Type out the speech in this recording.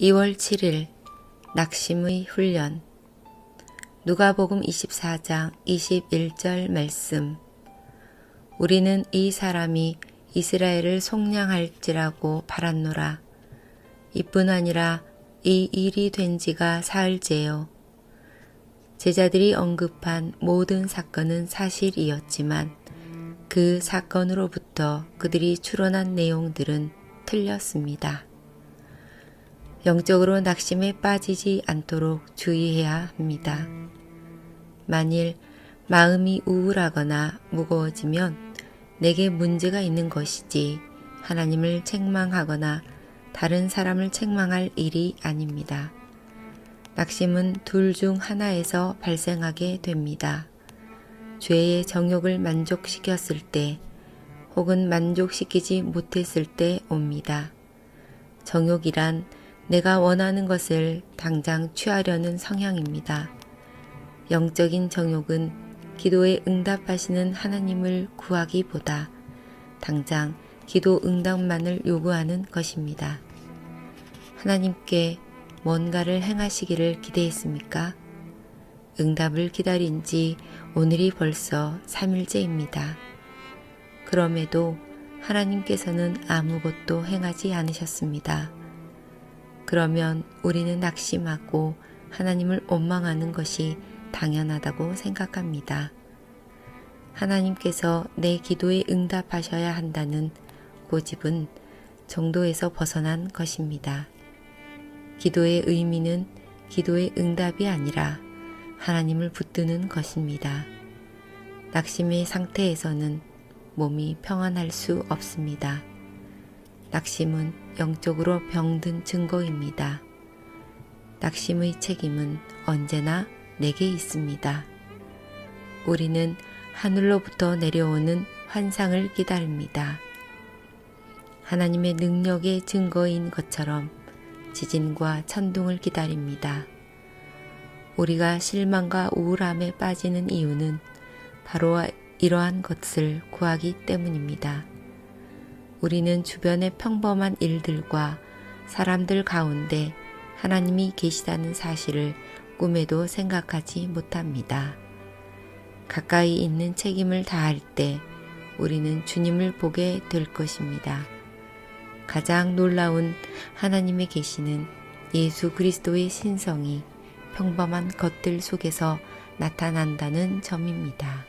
2월 7일 낙심의 훈련. 누가복음 24장 21절 말씀. 우리는 이 사람이 이스라엘을 속량할지라고 바랐노라. 이뿐 아니라 이 일이 된 지가 사흘째요. 제자들이 언급한 모든 사건은 사실이었지만 그 사건으로부터 그들이 추론한 내용들은 틀렸습니다. 영적으로 낙심에 빠지지 않도록 주의해야 합니다. 만일 마음이 우울하거나 무거워지면 내게 문제가 있는 것이지 하나님을 책망하거나 다른 사람을 책망할 일이 아닙니다. 낙심은 둘 중 하나에서 발생하게 됩니다. 죄의 정욕을 만족시켰을 때 혹은 만족시키지 못했을 때 옵니다. 정욕이란 내가 원하는 것을 당장 취하려는 성향입니다. 영적인 정욕은 기도에 응답하시는 하나님을 구하기보다 당장 기도 응답만을 요구하는 것입니다. 하나님께 뭔가를 행하시기를 기대했습니까? 응답을 기다린 지 오늘이 벌써 3일째입니다. 그럼에도 하나님께서는 아무것도 행하지 않으셨습니다. 그러면 우리는 낙심하고 하나님을 원망하는 것이 당연하다고 생각합니다. 하나님께서 내 기도에 응답하셔야 한다는 고집은 정도에서 벗어난 것입니다. 기도의 의미는 기도의 응답이 아니라 하나님을 붙드는 것입니다. 낙심의 상태에서는 몸이 평안할 수 없습니다. 낙심은 영적으로 병든 증거입니다. 낙심의 책임은 언제나 내게 있습니다. 우리는 하늘로부터 내려오는 환상을 기다립니다. 하나님의 능력의 증거인 것처럼 지진과 천둥을 기다립니다. 우리가 실망과 우울함에 빠지는 이유는 바로 이러한 것을 구하기 때문입니다. 우리는 주변의 평범한 일들과 사람들 가운데 하나님이 계시다는 사실을 꿈에도 생각하지 못합니다. 가까이 있는 책임을 다할 때 우리는 주님을 보게 될 것입니다. 가장 놀라운 하나님의 계시는 예수 그리스도의 신성이 평범한 것들 속에서 나타난다는 점입니다.